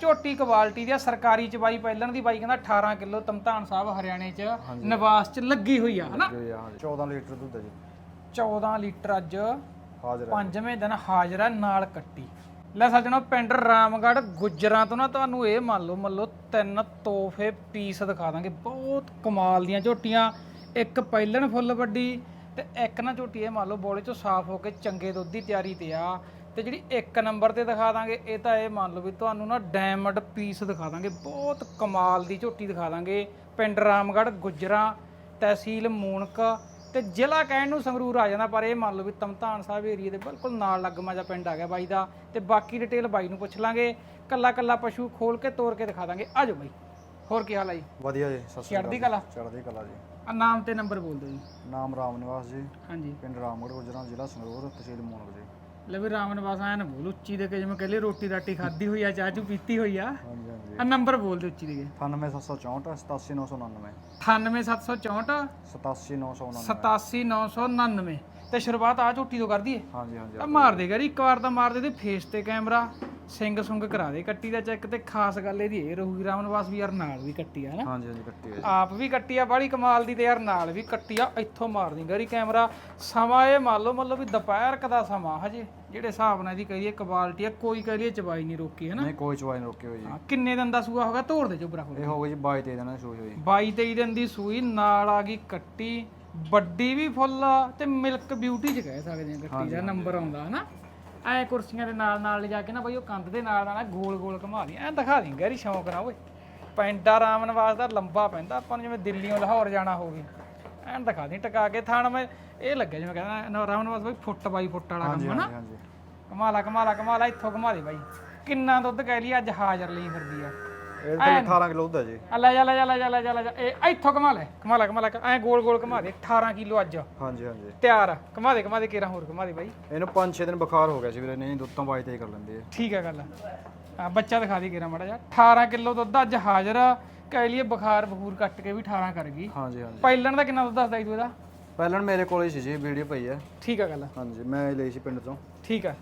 ਝੋਟੀ ਕੁਆਲਿਟੀ ਦੀ ਆ ਸਰਕਾਰੀ ਚਵਾਈ ਪਹਿਲਣ ਦੀ ਬਾਈ ਕਹਿੰਦਾ 18 ਕਿਲੋ ਤਮਤਾਨ ਸਾਹਿਬ ਹਰਿਆਣੇ ਚ ਨਿਵਾਸ ਚ ਲੱਗੀ ਹੋਈ ਆ ਹਨਾ? ਜੀ ਹਾਂ 14 ਲੀਟਰ ਦੁੱਧ ਹੈ ਜੀ। 14 ਲੀਟਰ ਅੱਜ ਹਾਜ਼ਰ ਹੈ। ਪੰਜਵੇਂ ਦਿਨ ਹਾਜ਼ਰ ਨਾਲ ਕੱਟੀ। ਲੈ ਸੱਜਣੋ ਪਿੰਡ ਰਾਮਗੜ੍ਹ ਗੁੱਜਰਾਂ ਤੋਂ ਨਾ ਤੁਹਾਨੂੰ ਇਹ ਮੰਨ ਲਓ ਮੰਨ ਲਓ ਤਿੰਨ ਤੋਹਫੇ ਪੀਸ ਦਿਖਾ ਦਾਂਗੇ। ਬਹੁਤ ਕਮਾਲ ਦੀਆਂ ਝੋਟੀਆਂ ਇੱਕ ਪਹਿਲਣ ਫੁੱਲ ਵੱਡੀ ਤੇ ਇੱਕ ਨਾ ਝੋਟੀ ਇਹ ਮੰਨ ਲਓ ਬੋਲੇ ਚੋਂ ਸਾਫ਼ ਹੋ ਕੇ ਚੰਗੇ ਦੁੱਧ ਦੀ ਤਿਆਰੀ ਤੇ ਆ। ਤੇ ਜਿਹੜੀ ਇੱਕ ਨੰਬਰ ਤੇ ਦਿਖਾ ਦਾਂਗੇ ਇਹ ਤਾਂ ਇਹ ਮੰਨ ਲਓ ਵੀ ਤੁਹਾਨੂੰ ਨਾ ਡਾਇਮੰਡ ਪੀਸ ਦਿਖਾ ਦਾਂਗੇ ਬਹੁਤ ਕਮਾਲ ਦੀ ਝੋਟੀ ਦਿਖਾ ਦਾਂਗੇ। ਪਿੰਡ ਰਾਮਗੜ੍ਹ ਗੁੱਜਰਾਂ ਤਹਿਸੀਲ ਮੂਨਕ ਤੇ ਜ਼ਿਲ੍ਹਾ ਕਹਿਣ ਨੂੰ ਸੰਗਰੂਰ ਆ ਜਾਂਦਾ ਪਰ ਇਹ ਮੰਨ ਲਓ ਵੀ ਤਮਤਾਨ ਸਾਹਿਬ ਏਰੀਆ ਦੇ ਬਿਲਕੁਲ ਨਾਲ ਲੱਗਮਾ ਜਿਹਾ ਪਿੰਡ ਆ ਗਿਆ ਬਾਈ ਦਾ। ਤੇ ਬਾਕੀ ਡਿਟੇਲ ਬਾਈ ਨੂੰ ਪੁੱਛ ਲਾਂਗੇ। ਕੱਲਾ ਕੱਲਾ ਪਸ਼ੂ ਖੋਲ ਕੇ ਤੋੜ ਕੇ ਦਿਖਾ ਦਾਂਗੇ। ਆਜੋ ਬਾਈ ਹੋਰ ਕੀ ਹਾਲ ਹੈ ਜੀ? ਵਧੀਆ ਜੀ ਸਤਿ ਸ਼੍ਰੀ ਚੜ੍ਹਦੀ ਕਲਾ? ਚੜ੍ਹਦੀ ਕਲਾ ਜੀ। ਆ ਨਾਮ ਤੇ ਨੰਬਰ ਬੋਲ ਦਿਓ ਜੀ। ਨਾਮ ਰਾਮ ਨਿਵਾਸ ਜੀ। ਹਾਂਜੀ। ਪਿੰਡ ਰਾਮਗੜ੍ਹ ਗੁਜਰਾਂ ਜ਼ਿਲ੍ਹਾ ਸੰਗਰੂਰ ਤਹਿਸੀਲ ਮੂਨਕ ਜੀ। ਲੈ ਵੀ ਰਾਮ ਨਿਵਾਸ ਆਇਆ ਨਾ ਬੋਲ ਉੱਚੀ ਦੇ ਕੇ ਜਿਵੇਂ ਕਹਿੰਦੇ ਰੋਟੀ ਰਾਟੀ ਖਾਦੀ ਹੋਈ ਆ ਚਾਹ ਚੂ ਪੀਤੀ ਹੋਈ ਆ। ਹਾਂਜੀ ਹਾਂਜੀ। ਆ ਨੰਬਰ ਬੋਲ ਦਿਓ ਉੱਚੀ ਦੇ ਕੇ। 98764 87999 98764 87999 87999 ਤੇ ਸ਼ੁਰੂਆਤ ਆ ਝੋਟੀ ਤੋਂ ਕਰ ਦਈਏ ਹਾਂਜੀ ਹਾਂਜੀ ਆ ਮਾਰ ਦੇ ਗਰੀ ਇੱਕ ਵਾਰ ਤਾਂ ਮਾਰ ਦੇ ਤੇ ਫੇਸ ਤੇ ਕੈਮਰਾ ਸਿੰਗ ਸੁੰਗ ਕਰਾ ਦੇ ਕੱਟੀ ਦਾ ਚੈੱਕ ਤੇ ਖਾਸ ਗੱਲ ਇਹਦੀ ਇਹ ਰਹੂਗੀ ਰਾਮ ਨਿਵਾਸ ਵੀ ਯਾਰ ਨਾਲ ਵੀ ਕੱਟੀ ਆ ਨਾ। ਹਾਂਜੀ ਹਾਂਜੀ ਕੱਟੀ ਹੈ। ਆਪ ਵੀ ਕੱਟੀ ਆ ਬਾੜੀ ਕਮਾਲ ਦੀ ਤੇ ਯਾਰ ਨਾਲ ਵੀ ਕੱਟੀ ਆ ਇੱਥੋਂ ਮਾਰ ਦੀ ਗਰੀ ਕੈਮਰਾ। ਸਮਾਂ ਇਹ ਮੰਨ ਲਓ ਮਤਲਬ ਵੀ ਦੁਪਹਿਰ ਕ ਦਾ ਸਮਾਂ ਹਜੇ ਜਿਹੜੇ ਹਿਸਾਬ ਨਾਲ ਇਹਦੀ ਕਹੀਏ ਕੁਆਲਿਟੀ ਆ ਕੋਈ ਕਹੀਏ ਚਬਾਈ ਨਹੀਂ ਰੋਕੀ ਹੈ ਨਾ? ਨਹੀਂ ਕੋਈ ਚਵਾਈ ਨਹੀਂ ਰੋਕੀ ਹੋਈ ਜੀ। ਹਾਂ, ਕਿੰਨੇ ਦਿਨ ਦਾ ਸੂਆ ਹੋਗਾ? ਤੋੜ ਦੇ ਚੋਬਰਾ ਕੋਲ ਇਹ ਹੋ ਗਈ ਜੀ 22 ਤੇਈ ਦਿਨਾਂ ਦੀ ਸੂਈ ਹੋਈ 22 23 ਦਿਨ ਦੀ ਸੂਈ ਨਾਲ ਆ ਗਈ ਕੱਟੀ ਵੱਡੀ ਵੀ ਫੁੱਲ ਆ ਤੇ ਮਿਲਕ ਬਿਊਟੀ ਚ ਕਹਿ ਸਕਦੇ ਆ ਕੱਟੀ ਦਾ ਨੰਬਰ ਆਉਂਦਾ ਹਨਾ ਐ ਕੁਰਸੀਆਂ ਦੇ ਨਾਲ ਨਾਲ ਲਿਜਾ ਕੇ ਨਾ ਬਈ ਉਹ ਕੰਧ ਦੇ ਨਾਲ ਨਾਲ ਗੋਲ ਗੋਲ ਘੁਮਾ ਦੀ ਐ ਦਿਖਾ ਦੀ ਗੈਰੀ ਸ਼ੌਂਕ ਨਾਲ ਓਏ। ਪੈਂਡਾ ਰਾਮ ਨਿਵਾਸ ਦਾ ਲੰਬਾ ਪੈਂਦਾ ਆਪਾਂ ਨੂੰ ਜਿਵੇਂ ਦਿੱਲੀੋਂ ਲਾਹੌਰ ਜਾਣਾ ਹੋਵੇ। ਐਨ ਦਿਖਾ ਦੀ ਟਕਾ ਕੇ ਥਾਣ ਮੈਂ ਇਹ ਲੱਗਿਆ ਜਿਵੇਂ ਕਹਿੰਦਾ ਨਾ ਰਾਮ ਨਿਵਾਸ ਬਈ ਫੁੱਟ ਬਾਈ ਫੁੱਟ ਵਾਲਾ ਕੰਮ ਹਾਂਜੀ ਕਮਾਲਾ ਕਮਾਲਾ ਕਮਾਲਾ ਇੱਥੋਂ ਘੁਮਾ ਦੇ ਬਾਈ। ਕਿੰਨਾ ਦੁੱਧ ਕਹਿ ਲਈ ਅੱਜ ਹਾਜ਼ਰ ਲਈ ਫਿਰਦੀ ਆ। ਇਹ ਤੇ 18 ਕਿਲੋ ਦੁੱਧ ਹੈ ਜੀ। ਆ ਲੈ ਜਾ ਲੈ ਜਾ ਲੈ ਜਾ ਲੈ ਜਾ ਲੈ ਜਾ। ਇਹ ਇੱਥੋਂ ਕਮਾ ਲੈ ਕਮਾ ਲੈ ਕਮਾ ਲੈ ਐ ਗੋਲ ਗੋਲ ਕਮਾ ਦੇ। 18 ਕਿਲੋ ਅੱਜ। ਹਾਂਜੀ ਹਾਂਜੀ। ਤਿਆਰ ਆ। ਕਮਾ ਦੇ ਕਮਾ ਦੇ ਕੇਰਾ ਹੋਰ ਕਮਾ ਦੇ ਬਾਈ। ਇਹਨੂੰ 5-6 ਦਿਨ ਬੁਖਾਰ ਹੋ ਗਿਆ ਸੀ ਵੀਰੇ ਨਹੀਂ ਦੁੱਧ ਤੋਂ 22 ਤੇਈ ਕਰ ਲੈਂਦੀ ਹੈ ਠੀਕ ਆ ਗੱਲ ਆ। ਬੱਚਾ ਦਿਖਾ ਦੇ ਕੇਰਾ ਮੜਾ ਜਾ 18 ਕਿਲੋ ਦੁੱਧ ਅੱਜ ਹਾਜ਼ਰ ਆ। ਕਹਿ ਲਈਏ ਬੁਖਾਰ ਬਖੂਰ ਕੱਟ ਕੇ ਵੀ 18 ਕਰ ਗਈ। ਹਾਂਜੀ ਹਾਂਜੀ। ਪਹਿਲਣ ਦਾ ਕਿੰਨਾ ਦੁੱਧ ਦੱਸਦਾ ਈ ਤੂੰ ਇਹਦਾ? ਪਹਿਲਾਂ ਮੇਰੇ ਕੋਲ ਹੀ ਸੀ ਜੀ ਵੀਡੀਓ ਪਈ ਹੈ ਠੀਕ ਆ ਗੱਲ ਹਾਂਜੀ ਮੈਂ ਇਹ ਲਈ ਸੀ ਪਿੰਡ ਤੋਂ। ਠੀਕ ਆ।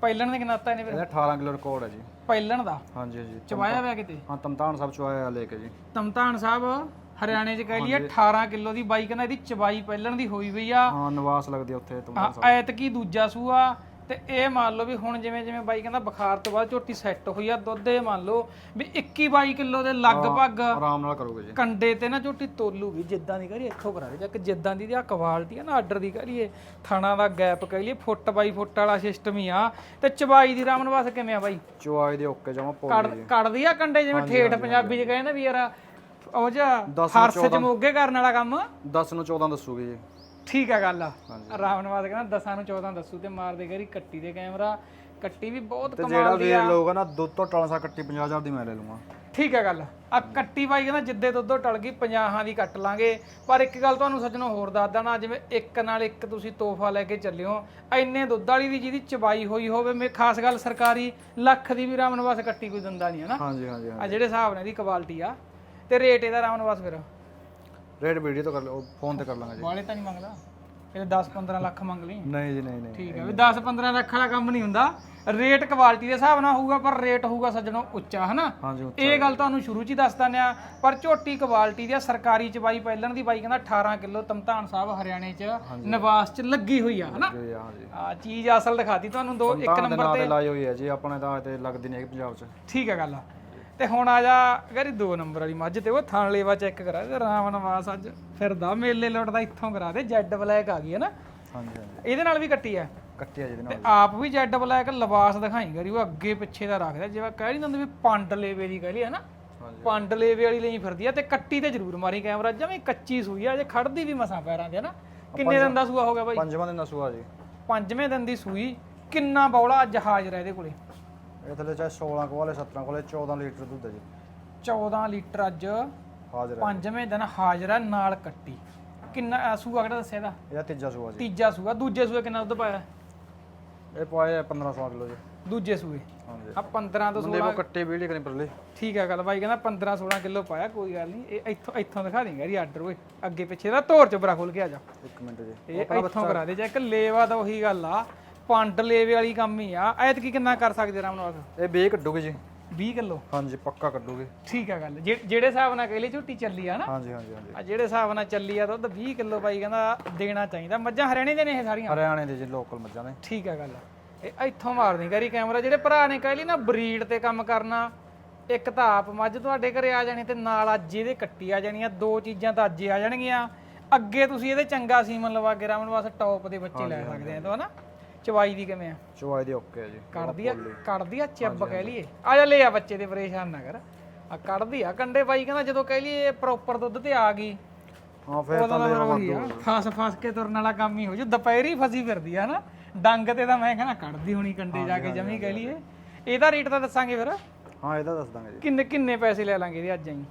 ਪਹਿਲਣ ਦੇ ਕਿੰਨਾ ਦਿੱਤਾ ਇਹਨੇ ਫਿਰ? ਇਹਦਾ 18 ਕਿਲੋ ਰਿਕਾਰਡ ਹੈ ਜੀ। ਪਹਿਲਣ ਦਾ। ਹਾਂਜੀ ਹਾਂਜੀ। ਚਵਾਇਆ ਹੋਇਆ ਕਿਤੇ? ਹਾਂ ਤਮਤਾਨ ਸਾਹਿਬ ਚੁਆਇਆ ਲੈ ਕੇ ਜੀ। ਤਮਤਾਨ ਸਾਹਿਬ ਹਰਿਆਣੇ ਚ ਕਹਿ ਲਈਏ 18 ਕਿਲੋ ਦੀ ਬਾਈ ਕਹਿੰਦਾ ਇਹਦੀ ਚਵਾਈ ਪਹਿਲਣ ਦੀ ਹੋਈ ਵੀ ਆ। ਹਾਂ ਨਿਵਾਸ ਲੱਗਦੀ ਉੱਥੇ ਤਮਤਾਨ ਹਾਂ ਐਤਕੀ ਦੂਜਾ ਸੂਆ ਤੇ ਇਹ ਮੰਨ ਲਓ ਵੀ ਹੁਣ ਜਿਵੇਂ ਜਿਵੇਂ ਬਾਈ ਕਹਿੰਦਾ ਬੁਖਾਰ ਤੋਂ ਬਾਅਦ ਝੋਟੀ ਸੈੱਟ ਹੋਈ ਆ ਦੁੱਧ ਇਹ ਮੰਨ ਲਓ ਵੀ 21 22 ਕਿਲੋ ਦੇ ਲਗਭਗ ਆਰਾਮ ਨਾਲ ਕਰੋਗੇ ਜੀ। ਕੰਡੇ ਤੇ ਨਾ ਝੋਟੀ ਤੋਲੂਗੀ ਜਿੱਦਾਂ ਦੀ ਕਰੀਏ ਇੱਥੋਂ ਕਰਾ ਦੇ ਜਾਂ ਕਿ ਜਿੱਦਾਂ ਦੀ ਆ ਕੁਆਲਿਟੀ ਆ ਨਾ ਆਰਡਰ ਦੀ ਕਰੀਏ ਥਾਣਾ ਦਾ ਗੈਪ ਕਹਿ ਲਈਏ ਫੁੱਟ ਬਾਈ ਫੁੱਟ ਵਾਲਾ ਸਿਸਟਮ ਹੀ ਆ। ਤੇ ਚਬਾਈ ਦੀ ਰਾਮਨ ਵਾਸ ਕਿਵੇਂ ਆ ਬਾਈ? ਚੁਆਏ ਦੇ ਓਕੇ ਜਮਾ ਪੋਲੀ ਕੱਢ ਕੱਢਦੀ ਆ ਕੰਡੇ ਜਿਵੇਂ ਠੇਠ ਪੰਜਾਬੀ ਚ ਕਹਿੰਦੇ ਵੀ ਯਾਰ ਉਹ ਜਿਹਾ ਹਰਸ ਚ ਮੋਗੇ ਕਰਨ ਵਾਲਾ ਕੰਮ? 10 ਨੂੰ 14 ਦੱਸੂਗੇ ਜੀ। ਠੀਕ ਆ ਗੱਲ। ਆ ਨਵਾਜ਼ ਕਹਿੰਦਾ 10 ਨੂੰ 14 ਦੱਸੂ ਤੇ ਮਾਰ ਦੇ ਗਰੀ ਕੱਟੀ ਦੇ ਕੈਮਰਾ। ਕੱਟੀ ਵੀ ਬਹੁਤ ਤੇ ਕਮਾਲ ਜਿਹੜਾ ਵੀਰ ਲੋਗਾ ਨਾ ਦੁੱਧ ਤੋਂ ਟਾਲਾ ਸਾ ਕੱਟੀ 50000 ਦੀ ਮੈਂ ਲੈ ਲੂੰਗਾ। ਠੀਕ ਆ ਗੱਲ। ਆ ਕੱਟੀ ਬਾਈ ਕਹਿੰਦਾ ਜਿੱਦੇ ਦੁੱਧੋਂ ਟਲ ਗਈ 50 ਦੀ ਕੱਟ ਲਾਂਗੇ। ਪਰ ਇੱਕ ਗੱਲ ਤੁਹਾਨੂੰ ਸੱਜਣੋ ਹੋਰ ਦੱਸ ਦੇਣਾ ਜਿਵੇਂ ਇੱਕ ਨਾਲ ਇੱਕ ਤੁਸੀਂ ਤੋਹਫਾ ਲੈ ਕੇ ਚੱਲਿਓ ਐਨੇ ਦੁੱਧ ਵਾਲੀ ਦੀ ਜਿਹਦੀ ਚਬਾਈ ਹੋਈ ਹੋਵੇ ਮੇ ਖਾਸ ਗੱਲ ਸਰਕਾਰੀ ਲੱਖ ਦੀ ਵੀ ਰਾਮ ਨਵਾਜ਼ ਕੱਟੀ ਕੋਈ ਦਿੰਦਾ ਨਹੀਂ ਹੈ ਨਾ। ਹਾਂਜੀ ਹਾਂਜੀ ਹਾਂ ਆ ਜਿਹੜੇ ਹਿਸਾਬ ਨਾਲ ਇਹਦੀ ਕੁਆਲਿਟੀ ਆ। ਤੇ ਰੇਟ ਇਹਦਾ ਰਾਮ ਨਵਾਜ਼ ਫਿਰ। ਰੇਟ ਵੀਡੀਓ ਤੋਂ ਕਰ ਲਓ ਫੋਨ ਤੇ ਕਰ ਲਾਂਗੇ ਜੀ। ਵਾਲੇ ਤਾਂ ਨਹੀਂ ਮੰਗਦਾ? ਇਹ 10 15 ਲੱਖ ਮੰਗ ਲਈ। ਨਹੀਂ ਜੀ ਨਹੀਂ ਨਹੀਂ। ਠੀਕ ਹੈ ਵੀ 10 15 ਲੱਖ ਵਾਲਾ ਕੰਮ ਨਹੀਂ ਹੁੰਦਾ। ਰੇਟ ਕੁਆਲਿਟੀ ਦੇ ਹਿਸਾਬ ਨਾਲ ਹੋਊਗਾ ਪਰ ਰੇਟ ਹੋਊਗਾ ਸੱਜਣੋ ਉੱਚਾ ਹਨਾ? ਹਾਂਜੀ ਇਹ ਗੱਲ ਤੁਹਾਨੂੰ ਸ਼ੁਰੂ ਚ ਹੀ ਦੱਸ ਦਿੰਦੇ ਆ ਪਰ ਝੋਟੀ ਕੁਆਲਿਟੀ ਦੀ ਆ ਸਰਕਾਰੀ ਚਬਾਈ ਪਹਿਲਣ ਦੀ ਬਾਈ ਕਹਿੰਦਾ 18 ਕਿਲੋ ਤਮਤਾਨ ਸਾਹਿਬ ਹਰਿਆਣੇ ਚ ਨਿਵਾਸ ਚ ਲੱਗੀ ਹੋਈ ਆ ਹਨਾ? ਜੀ ਹਾਂ ਜੀ ਆ ਚੀਜ਼ ਅਸਲ ਦਿਖਾਤੀ ਤੁਹਾਨੂੰ ਦੋ ਇੱਕ ਨੰਬਰ ਤੇ ਲਾਈ ਹੋਈ ਹੈ ਜੀ ਆਪਣੇ ਤਾਂ ਤੇ ਲੱਗਦੀ ਨਹੀਂ ਹੈਗੀ ਪੰਜਾਬ 'ਚ। ਠੀਕ ਹੈ ਗੱਲ ਤੇ ਹੁਣ ਆ ਜਾ ਗਰੀ ਦੋ ਨੰਬਰ ਵਾਲੀ ਮੱਝ ਤੇ ਉਹ ਥਣ ਲੇਵਾ ਚੈੱਕ ਕਰਾ ਤੇ ਰਾਮ ਨਿਵਾਸ ਅੱਜ ਫਿਰਦਾ ਮੇਲੇ ਲੁੱਟਦਾ ਇੱਥੋਂ ਕਰਾ ਦੇ ਜੈਡ ਬਲੈਕ ਆ ਗਈ ਹੈ ਨਾ। ਹਾਂਜੀ ਇਹਦੇ ਨਾਲ ਵੀ ਕੱਟੀ ਆ? ਕੱਟੀ ਆ ਜਿਹਦੇ ਤੇ ਨਾਲ ਆਪ ਵੀ ਜੈਡ ਬਲੈਕ ਲਿਬਾਸ ਦਿਖਾਈ ਗਰੀ ਉਹ ਅੱਗੇ ਪਿੱਛੇ ਦਾ ਰੱਖਦਾ ਜਿਵੇਂ ਕਹਿ ਨਹੀਂ ਦਿੰਦੇ ਵੀ ਪੰਡ ਲੇਵੇ ਦੀ ਕਹਿ ਲਈ ਹੈ ਨਾ? ਪੰਡ ਲੇਵੇ ਵਾਲੀ ਲਈ ਫਿਰਦੀ ਆ ਤੇ ਕੱਟੀ ਤੇ ਜ਼ਰੂਰ ਮਾਰੀ ਕੈਮਰਾ ਜਵੇਂ ਕੱਚੀ ਸੂਈ ਆ ਜੇ ਖੜਦੀ ਵੀ ਮਸਾਂ ਪੈਰਾਂ ਤੇ ਨਾ? ਕਿੰਨੇ ਦਿਨ ਦਾ ਸੂਆ ਹੋ ਗਿਆ ਬਾਈ? ਪੰਜਵਾਂ ਦਿਨ ਦਾ ਸੂਆ ਜੀ। ਪੰਜਵੇਂ ਦਿਨ ਦੀ ਸੂਈ ਕਿੰਨਾ ਬੌਲਾ ਅੱਜ ਹਾਜ਼ਰ ਹੈ ਇਹਦੇ ਕੋਲੇ। ਇਹ ਥੱਲੇ ਚਾਹੇ 16 ਕੋਲੇ 17 ਕੋਲੇ 14 ਲੀਟਰ ਦੁੱਧ ਹੈ ਜੀ। 14 ਲੀਟਰ ਅੱਜ ਹਾਜ਼ਰ ਹੈ। ਪੰਜਵੇਂ ਦਿਨ ਹਾਜ਼ਰ ਹੈ ਨਾਲ ਕੱਟੀ। ਕਿੰਨਾ ਅ, ਸੂਆ ਕਿਹੜਾ ਦੱਸਿਆ ਇਹਦਾ? ਇਹਦਾ ਤੀਜਾ ਸੂਆ ਜੀ। ਤੀਜਾ ਸੂਆ। ਦੂਜੇ ਸੂਏ ਕਿੰਨਾ ਦੁੱਧ ਪਾਇਆ? ਇਹ ਪਾਏ 15 16 ਕਿਲੋ ਜੀ। ਦੂਜੇ ਸੂਏ। ਹਾਂਜੀ। ਆ 15 ਤੋਂ 16 ਬੰਦੇ ਕੋ ਕੱਟੇ ਵੀਡੀਓ ਕਰੀ ਪਰਲੇ। ਠੀਕ ਆ ਗੱਲ ਬਾਈ ਕਹਿੰਦਾ 15 16 ਕਿਲੋ ਪਾਇਆ ਕੋਈ ਗੱਲ ਨਹੀਂ। ਇਹ ਇੱਥੋਂ ਇੱਥੋਂ ਦਿਖਾ ਦੇਂਗੇ ਯਾਰੀ ਆਰਡਰ ਓਏ। ਅੱਗੇ ਪਿੱਛੇ ਦਾ ਧੋਰ ਚ ਬਰਾ ਖੋਲ ਕੇ ਆ ਜਾ। ਇੱਕ ਮਿੰਟ ਜੀ। ਇਹ ਇੱਥੋਂ ਕਰਾ ਦੇ ਜੇ ਇੱਕ ਲੇਵਾ ਤਾਂ ਉਹੀ ਗੱਲ ਆ। ਪੰਡ ਲੇਵੇ ਵਾਲੀ ਕੰਮ ਹੀ ਆ। ਐਤਕੀ ਕਿੰਨਾ ਕਰ ਸਕਦੇ ਰਾਮ ਨਾਲ ਇਹ ਬੇ ਕੱਢੂਗੇ ਜੀ। 20 ਕਿਲੋ? ਹਾਂਜੀ ਪੱਕਾ ਕੱਢੂਗੇ। ਠੀਕ ਆ ਗੱਲ। ਜਿਹੜੇ ਹਿਸਾਬ ਨਾਲ ਕਹਿ ਲਈ ਝੋਟੀ ਚੱਲੀ ਆ ਨਾ। ਹਾਂਜੀ ਹਾਂਜੀ ਹਾਂਜੀ। ਆ ਜਿਹੜੇ ਹਿਸਾਬ ਨਾਲ ਚੱਲੀ ਆ ਦੁੱਧ 20 ਕਿਲੋ ਬਾਈ ਕਹਿੰਦਾ ਦੇਣਾ ਚਾਹੀਦਾ। ਮੱਝਾਂ ਹਰਿਆਣੇ ਦੇ ਨੇ ਇਹ ਸਾਰੀਆਂ? ਹਰਿਆਣੇ ਦੇ ਜੀ ਲੋਕਲ ਮੱਝਾਂ ਨੇ। ਠੀਕ ਆ ਗੱਲ। ਇਹ ਇੱਥੋਂ ਮਾਰਦੀ ਕਰੀ ਕੈਮਰਾ। ਜਿਹੜੇ ਭਰਾ ਨੇ ਕਹਿ ਲਈ ਨਾ ਬਰੀਡ ਤੇ ਕੰਮ ਕਰਨਾ ਇੱਕ ਤਾਂ ਆਪ ਮੱਝ ਤੁਹਾਡੇ ਘਰੇ ਆ ਜਾਣੀ ਤੇ ਨਾਲ ਅੱਜ ਇਹਦੇ ਕੱਟੀ ਆ ਜਾਣੀਆਂ ਦੋ ਚੀਜ਼ਾਂ ਤਾਂ ਅੱਜ ਹੀ ਆ ਜਾਣਗੀਆਂ। ਅੱਗੇ ਤੁਸੀਂ ਇਹਦੇ ਚੰਗਾ ਸੀਮਨ ਲਵਾ ਕੇ ਰਾਮਨ ਵਾਸਤੇ ਟੌਪ ਦੇ ਬੱਚੇ ਲੈ ਸਕਦੇ ਆ ਤੋਂ ਹਨਾ? ਚਵਾਈ ਦੀ ਕਿਵੇਂ ਆ? ਚਵਾਈ ਦੇ ਓਕੇ ਆ ਜੀ ਕੱਢਦੀ ਆ ਕੱਢਦੀ ਆ ਚੱਬ ਕਹਿ ਲਈਏ। ਆ ਜਾ ਲੈ ਆ ਬੱਚੇ ਦੇ ਪਰੇਸ਼ਾਨ ਨਾ ਕਰ। ਆ ਕੱਢਦੀ ਆ ਕੰਡੇ ਬਾਈ ਕਹਿੰਦਾ ਜਦੋਂ ਕਹਿ ਲਈਏ ਪ੍ਰੋਪਰ ਦੁੱਧ ਤੇ ਆ ਗਈ। ਹਾਂ ਫਿਰ ਤਾਂ ਉਹੀ ਆ ਫਸ ਫਸ ਕੇ ਤੁਰਨ ਵਾਲਾ ਕੰਮ ਹੀ ਹੋ ਜੂ। ਦੁਪਹਿਰੀ ਫਸੀ ਫਿਰਦੀ ਆ ਨਾ ਡੰਗ ਤੇ ਤਾਂ ਮੈਂ ਕਹਿੰਦਾ ਕੱਢਦੀ ਹੋਣੀ ਕੰਡੇ ਜਾ ਕੇ ਜਮੀ ਕਹਿ ਲਈਏ। ਇਹਦਾ ਰੇਟ ਤਾਂ ਦੱਸਾਂਗੇ ਫਿਰ। ਹਾਂ ਇਹਦਾ ਦੱਸ ਦਾਂਗੇ ਜੀ। ਕਿੰਨੇ ਕਿੰਨੇ ਪੈਸੇ ਲੈ ਲਾਂਗੇ ਇਹਦੇ ਅੱਜ ਆਈ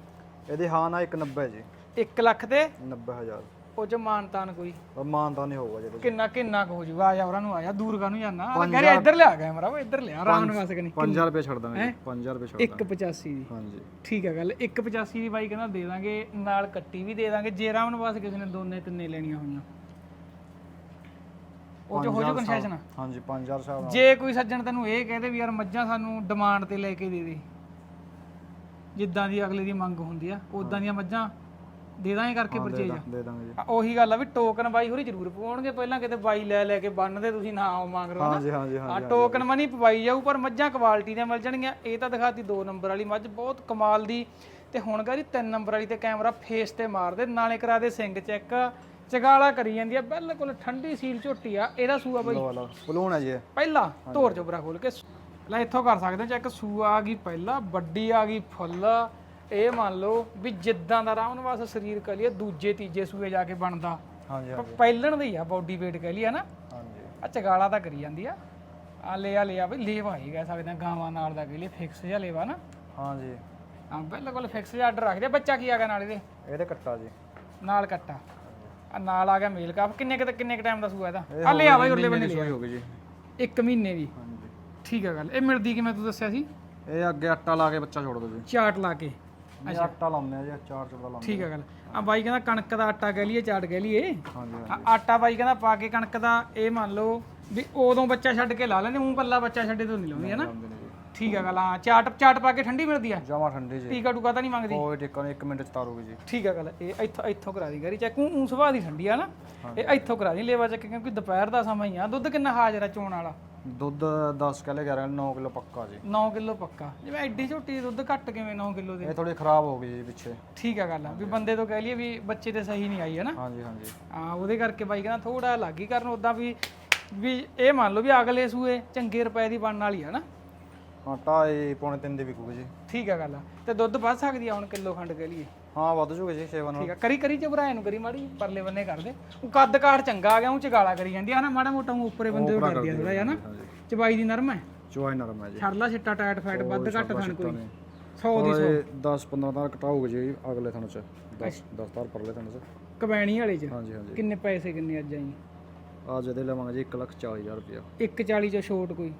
ਇਹਦੀ ਹਾਂ ਨਾ 190 ਜੀ। 1 ਲੱਖ ਤੇ? 90000 ਉਹ ਚ ਮਾਨਤਾਨ ਕੋਈ? ਪਰ ਮਾਨ ਤਾਂ ਨਹੀਂ ਹੋਊਗਾ ਜੀ ਕਿੰਨਾ ਕਿੰਨਾ ਕੁ ਹੋ ਜੂਗਾ ਆ ਜਾ ਉਹਨਾਂ ਨੂੰ ਆ ਜਾ ਦੂਰ ਕਾ ਨੂੰ ਜਾਣਾ ਰਿਹਾ ਇੱਧਰ ਲਿਆ ਗਿਆ ਮਰਾ ਇੱਧਰ ਲਿਆ ਆਰਾਮ ਨਾਲ ਵਸ ਕਨੀ 5000 ਰੁਪਏ ਛੱਡ ਦਾਂਗੇ ਜੀ 5000 ਰੁਪਏ ਛੱਡ 185 ਦੀ। ਹਾਂਜੀ। ਠੀਕ ਹੈ ਗੱਲ 185 ਦੀ ਬਾਈ ਕਹਿੰਦਾ ਦੇ ਦਾਂਗੇ ਨਾਲ ਕੱਟੀ ਵੀ ਦੇ ਦਾਂਗੇ ਜੇ ਰਾਮ ਨਿਵਾਸ ਕਿਸੇ ਨੇ ਦੋਨੇ ਤਿੰਨੇ ਲੈਣੀਆਂ ਹੋਈਆਂ। ਉਹ ਚ ਹੋ ਜੂ ਕਨਸੈਸ਼ਨ ਹਾਂਜੀ 5000 ਹਿਸਾਬ ਜੇ ਕੋਈ ਸੱਜਣ ਤੈਨੂੰ ਇਹ ਕਹਦੇ ਵੀ ਯਾਰ ਮੱਝਾਂ ਸਾਨੂੰ ਡਿਮਾਂਡ ਤੇ ਲੈ ਕੇ ਦੇ ਦੇ ਜਿੱਦਾਂ ਦੀ ਅਗਲੇ ਦੀ ਮੰਗ ਹੁੰਦੀ ਆ ਉਦਾਂ ਦੀਆਂ ਮੱਝਾਂ ਦੇ ਦਾਂਗੇ ਕਰਕੇ ਪਰਚੇਜ ਨਾਲ ਦੇ ਦਾਂਗੇ ਜੀ। ਉਹੀ ਗੱਲ ਆ ਵੀ ਟੋਕਨ ਬਾਈ ਹੋਰੀ ਜ਼ਰੂਰ ਪਵਾਉਣਗੇ ਪਹਿਲਾਂ ਕਿਤੇ ਬਾਈ ਲੈ ਲੈ ਕੇ ਬੰਨਦੇ ਤੁਸੀਂ ਨਾ ਆਓ ਮੰਗ ਰਹੇ ਹੋ ਨਾ ਹਾਂਜੀ ਹਾਂਜੀ ਆ ਹਾਂਜੀ ਟੋਕਨ ਮਨੀ ਪਵਾਈ ਜਾਊ ਪਰ ਮੱਝਾਂ ਕੁਆਲਿਟੀ ਦੀਆਂ ਮਿਲ ਜਾਣਗੀਆਂ। ਇਹ ਤਾਂ ਦਿਖਾਤੀ 2 ਨੰਬਰ ਵਾਲੀ ਮੱਝ ਬਹੁਤ ਕਮਾਲ ਦੀ। ਤੇ ਹੁਣ ਗਾਰੀ 3 ਨੰਬਰ ਵਾਲੀ ਤੇ ਕੈਮਰਾ ਫੇਸ ਤੇ ਮਾਰਦੇ ਨਾਲੇ ਕਰਾ ਦੇ ਸਿੰਘ ਚੈੱਕ ਚਗਾਲਾ ਕਰੀ ਜਾਂਦੀ ਆ ਬਿਲਕੁਲ ਠੰਡੀ ਸੀਲ ਝੋਟੀ ਆ। ਇਹਦਾ ਸੂਆ ਬਾਈ। ਬਲੂਨ ਹੈ ਜੀ। ਪਹਿਲਾ ਧੋਰ ਚੋਬਰਾ ਖੋਲ ਕੇ। ਲੈ ਇੱਥੋਂ ਕਰ ਸਕਦੇ ਹੋ ਚੈੱਕ ਸੂਆ ਆ ਗਈ ਪਹਿਲਾ ਵੱਡੀ ਆ ਗਈ ਫੁੱਲ। ਇਹ ਮੰਨ ਲਓ ਵੀ ਜਿੱਦਾਂ ਦਾ ਰਾਮ ਨਿਵਾਸ ਸਰੀਰ ਕਹ ਲਈਏ ਦੂਜੇ ਤੀਜੇ ਸੂਏ ਜਾ ਕੇ ਬਣਦਾ। ਹਾਂਜੀ ਹਾਂਜੀ। ਪਹਿਲਣ ਦੀ ਆ ਬਾਡੀ weight ਕਹ ਲਈਏ ਨਾ ਹਾਂਜੀ। ਆ ਚਗਾਲਾ ਤਾਂ ਕਰੀ ਜਾਂਦੀ ਆ। ਆ ਲਿਆ ਲਿਆ ਬਈ ਲੇਵਾ ਹੀ ਕਹਿ ਸਕਦੇ ਆ ਗਾਵਾਂ ਨਾਲ ਦਾ ਕਹ ਲਈਏ ਫਿਕਸ ਜਿਹਾ ਲੇਵਾ ਨਾ। ਹਾਂਜੀ। ਆ ਬਿਲਕੁਲ ਫਿਕਸ ਜਿਹਾ ਆਰਡਰ ਰੱਖਦੇ। ਬੱਚਾ ਕੀ ਆ ਗਿਆ ਨਾਲ ਇਹਦੇ? ਇਹਦੇ ਕੱਟਾ ਜੀ। ਨਾਲ ਕੱਟਾ। ਆ ਨਾਲ ਆ ਗਿਆ ਮੇਲ ਕਾਫ। ਕਿੰਨੇ ਕੁ ਕਿੰਨੇ ਕ ਟਾਈਮ ਦਾ ਸੂਆ ਇਹਦਾ? ਆ ਲਿਆ ਬਾਈ ਉਰਲੇ ਬੰਨੇ ਸੋਈ ਹੋ ਗਈ ਜੀ। ਇੱਕ ਮਹੀਨੇ ਦੀ। ਹਾਂਜੀ। ਠੀਕ ਆ ਗੱਲ। ਇਹ ਮਿਲਦੀ ਕਿਵੇਂ ਤੂੰ ਦੱਸਿਆ ਸੀ? ਇਹ ਅੱਗੇ ਆਟਾ ਲਾ ਕੇ ਬੱਚਾ ਛੋੜ ਦੋ ਜੀ। ਚਾਟ ਲਾ ਕੇ। ਆਟਾ ਲਾਉਂਦੇ ਆ ਜੀ ਚਾਰ ਚੁੜਾ ਲਾਉਂਦੇ ਠੀਕ ਆ ਗੱਲ। ਆ ਬਾਈ ਕਹਿੰਦਾ ਕਣਕ ਦਾ ਆਟਾ ਕਹਿ ਲਈਏ ਚਾਟ ਕਹਿ ਲਈਏ। ਹਾਂਜੀ ਆ ਆਟਾ ਬਾਈ ਕਹਿੰਦਾ ਪਾ ਕੇ ਕਣਕ ਦਾ ਇਹ ਮੰਨ ਲਓ ਵੀ ਉਦੋਂ ਬੱਚਾ ਛੱਡ ਕੇ ਲਾ ਲੈਂਦੇ ਮੂੰਹ ਪੱਲਾ ਬੱਚਾ ਛੱਡੇ ਤੋਂ ਨਹੀਂ ਲਾਉਂਦੀ ਹੈ ਨਾ ਲਾਉਂਦੇ ਨੇ ਜੀ। ਠੀਕ ਆ ਗੱਲ ਹਾਂ ਚਾਟ ਚਾਟ ਪਾ ਕੇ ਠੰਡੀ ਮਿਲਦੀ ਆ? ਜਮਾ ਠੰਡੀ ਜੀ। ਟੀਕਾ ਟੂਕਾ ਤਾਂ ਨਹੀਂ ਮੰਗਦੀ? ਕੋਈ ਟਿੱਕਾ ਨਹੀਂ 1 ਮਿੰਟ ਚ ਤਾਰੂਗੀ ਜੀ। ਠੀਕ ਆ ਗੱਲ ਇਹ ਇੱਥੋਂ ਇੱਥੋਂ ਕਰਾ ਦੀ ਗਰੀ ਚੈੱਕ ਉਹ ਸੁਭਾਅ ਦੀ ਠੰਡੀ ਆ ਨਾ। ਇਹ ਇੱਥੋਂ ਕਰਾ ਦੀ ਲੇਵਾ ਚੱਕ ਕਿਉਂਕਿ ਦੁਪਹਿਰ ਦਾ ਸਮਾਂ ਹੀ ਆ। ਦੁੱਧ ਕਿੰਨਾ ਹਾਜ਼ਰ ਆ ਚੋਣ ਵਾਲਾ? ਦੁੱਧ 10 ਕਿਲੇ 11 9 ਕਿਲੋ ਪੱਕਾ ਜੀ। 9 ਕਿਲੋ ਪੱਕਾ। ਜਿਵੇਂ ਐਡੀ ਝੋਟੀ ਦੁੱਧ ਘੱਟ ਕਿਵੇਂ 9 ਕਿਲੋ ਦੇ? ਇਹ ਥੋੜੀ ਖਰਾਬ ਹੋ ਗਈ ਜੀ ਪਿੱਛੇ। ਠੀਕ ਆ ਗੱਲ ਆ ਵੀ ਬੰਦੇ ਤੋਂ ਕਹਿ ਲਈਏ ਵੀ ਬੱਚੇ ਤੇ ਸਹੀ ਨਹੀਂ ਆਈ ਹੈ ਨਾ? ਹਾਂਜੀ ਹਾਂਜੀ। ਆ ਉਹਦੇ ਕਰਕੇ ਬਾਈ ਕਹਿੰਦਾ ਥੋੜਾ ਲੱਗ ਹੀ ਕਰਨ ਉਦਾਂ ਵੀ ਵੀ ਇਹ ਮੰਨ ਲਓ ਵੀ ਅਗਲੇ ਸੂਏ ਚੰਗੇ ਰੁਪਏ ਦੀ ਬਣਨ ਵਾਲੀ ਆ ਨਾ? ਆਟਾ ਇਹ ਪੌਣੇ 3 ਦੀ ਵਿਕੂਗੀ ਜੀ। ਠੀਕ ਆ ਗੱਲ ਆ। ਤੇ ਦੁੱਧ ਵੱਧ ਸਕਦੀ ਆ ਹੁਣ ਕਿਲੋ ਖੰਡ ਕਹਿ ਲਈਏ? ਹਾਂ ਵੱਧ ਜੂਗੇ ਜੀ ਸੇਵਾ ਨਾਲ ਠੀਕ ਆ ਕਰੀ ਕਰੀ ਚਬਰਾਏ ਨੂੰ ਕਰੀ ਮਾੜੀ ਪਰਲੇ ਬੰਨੇ ਕਰ ਦੇ। ਉਹ ਕੱਦ ਕਾਠ ਚੰਗਾ ਆ ਗਿਆ ਉਹ ਚਗਾਲਾ ਕਰੀ ਜਾਂਦੀ ਆ। ਨਾ ਮਾੜਾ ਮੋਟਾ ਉਹ ਉੱਪਰੇ ਬੰਦੇ ਨੂੰ ਕਰਦੀ ਆ ਥੋੜਾ ਜਿਹਾ ਨਾ। ਚਬਾਈ ਦੀ ਨਰਮ ਹੈ ਚੁਆਈ ਨਰਮ ਹੈ ਜੀ। ਛੜਲਾ ਛਿੱਟਾ ਟਾਇਟ ਫੈਟ ਵੱਧ ਘੱਟ ਥਣ ਕੋਈ। ਨਹੀਂ। 100 ਦੀ 100 ਇਹ 10 15 ਤਾਂ ਘਟਾਊਗੇ ਜੀ ਅਗਲੇ ਥਣ ਚ। 10 10 ਤਾਰ ਪਰਲੇ ਥਣ ਚ। ਕਬੈਣੀ ਵਾਲੇ ਚ? ਹਾਂਜੀ ਹਾਂਜੀ। ਕਿੰਨੇ ਪੈਸੇ ਕਿੰਨੇ ਅੱਜ ਆਈ? ਅੱਜ ਇਹਦੇ ਲਵਾਂਗੇ ਜੀ 1 ਲੱਖ 40000 ਰੁਪਇਆ। 140 ਚ ਛੋਟ ਕੋਈ?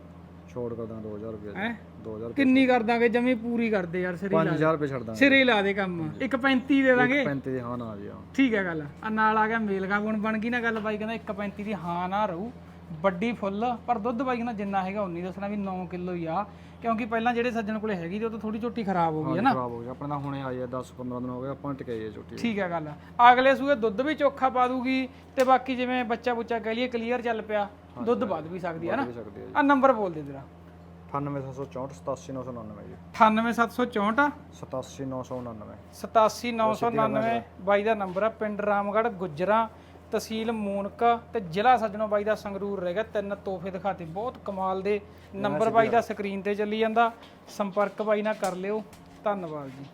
ਛੋੜ ਕਰ ਦਾਂ 2000 ਰੁਪਇਆ ਹੈ? ਜੀ 2000 ਕਿੰਨੀ ਕਰ ਦਾਂਗੇ ਜਮੀ ਪੂਰੀ ਕਰਦੇ ਯਾਰ ਸਿਰੇ ਲਾ 5000 ਰੁਪਏ ਛੱਡ ਦਾਂਗੇ। ਸਿਰੇ ਲਾ ਦੇ ਕੰਮ। 135 ਦੇ ਦਾਂਗੇ? 35 ਦੀ ਹਾਂ ਨਾ ਜੀ ਹਾਂ ਠੀਕ ਹੈ ਗੱਲ। ਆ ਨਾਲ ਆ ਗਿਆ ਮੇਲਗਾ। ਗੁਣ ਬਣ ਗਈ ਨਾ ਗੱਲ ਬਾਈ ਕਹਿੰਦਾ 135 ਦੀ ਹਾਂ ਨਾ ਰਹੂ। ਵੱਡੀ ਫੁੱਲ ਪਰ ਦੁੱਧ ਬਾਈ ਕਹਿੰਦਾ ਜਿੰਨਾ ਹੈਗਾ ਉਨੀ ਦੱਸਣਾ ਵੀ 9 ਕਿਲੋ ਹੀ ਆ। ਕਿਉਂਕਿ ਪਹਿਲਾਂ ਜਿਹੜੇ ਸੱਜਣ ਕੋਲੇ ਹੈਗੀ ਤੇ ਉਹ ਤਾਂ ਥੋੜੀ ਝੋਟੀ ਖਰਾਬ ਹੋ ਗਈ ਹੈ ਨਾ। ਖਰਾਬ ਹੋ ਗਿਆ ਆਪਣੇ ਤਾਂ ਹੁਣੇ ਆਈ ਹੈ 10 15 ਦਿਨ ਹੋ ਗਏ ਆਪਾਂ ਟਿਕਾਈ ਹੈ ਛੋਟੀ ਠੀਕ ਹੈ ਗੱਲ। ਅਗਲੇ ਸੂਏ ਦੁੱਧ ਵੀ ਚੋਖਾ ਪਾ ਦੂਗੀ ਤੇ ਬਾਕੀ ਜਿਵੇਂ ਬੱਚਾ ਬੁੱਚਾ ਕਹਿ ਲਈਏ ਕਲੀਅਰ ਚੱਲ ਪਿਆ। ਦੁੱਧ ਵੱਧ ਵੀ ਸਕਦੀ ਹੈ ਨਾ। ਸਕਦੀ ਆ ਨੰਬਰ ਬੋਲ ਦੇ ਤੇਰਾ 98764 87999 ਜੀ। 98764 87999 87999 ਬਾਈ ਦਾ ਨੰਬਰ ਆ ਪਿੰਡ ਰਾਮਗੜ੍ਹ ਗੁੱਜਰਾਂ। ਤਹਿਸੀਲ ਮੂਨਕ ਤੇ ਜ਼ਿਲ੍ਹਾ ਸੱਜਣੋ ਬਾਈ ਦਾ ਸੰਗਰੂਰ ਰਹਿ ਗਿਆ। ਤਿੰਨ ਤੋਹਫੇ ਦਿਖਾਤੇ। ਬਹੁਤ ਕਮਾਲ ਦੇ ਨੰਬਰ ਬਾਈ ਦਾ ਸਕਰੀਨ ਤੇ ਚੱਲੀ ਜਾਂਦਾ। ਸੰਪਰਕ ਬਾਈ ਨਾਲ ਕਰ ਲਿਓ। ਧੰਨਵਾਦ ਜੀ।